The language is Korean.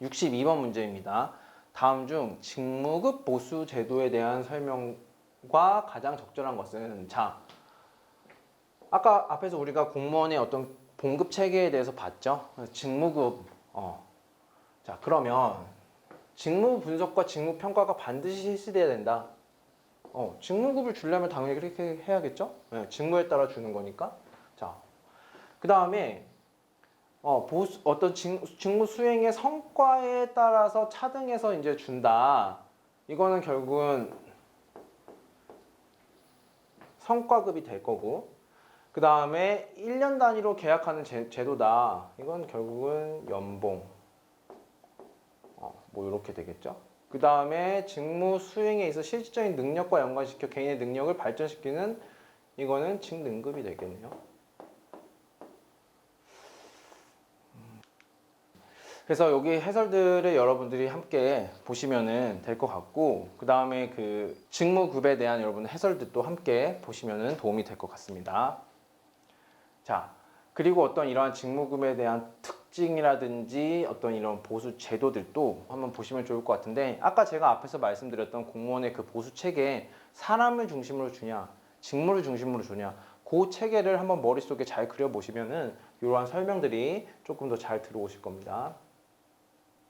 62번 문제입니다. 다음 중 직무급 보수 제도에 대한 설명과 가장 적절한 것은 자 아까 앞에서 우리가 공무원의 어떤 봉급 체계에 대해서 봤죠. 직무급 어. 자 그러면 직무 분석과 직무 평가가 반드시 실시돼야 된다. 어, 직무급을 주려면 당연히 그렇게 해야겠죠? 네, 직무에 따라 주는 거니까. 자, 그 다음에 어, 보수, 어떤 직, 직무 수행의 성과에 따라서 차등해서 이제 준다. 이거는 결국은 성과급이 될 거고. 그 다음에 1년 단위로 계약하는 제, 제도다. 이건 결국은 연봉. 어, 뭐 이렇게 되겠죠. 그 다음에 직무 수행에 있어 실질적인 능력과 연관시켜 개인의 능력을 발전시키는 이거는 직능급이 되겠네요. 그래서 여기 해설들을 여러분들이 함께 보시면은 될 것 같고 그 다음에 그 직무급에 대한 여러분 해설들도 함께 보시면은 도움이 될 것 같습니다. 자 그리고 어떤 이러한 직무급에 대한 특징이라든지 어떤 이런 보수 제도들도 한번 보시면 좋을 것 같은데 아까 제가 앞에서 말씀드렸던 공무원의 그 보수 체계 사람을 중심으로 주냐 직무를 중심으로 주냐 그 체계를 한번 머릿속에 잘 그려보시면은 이러한 설명들이 조금 더 잘 들어오실 겁니다.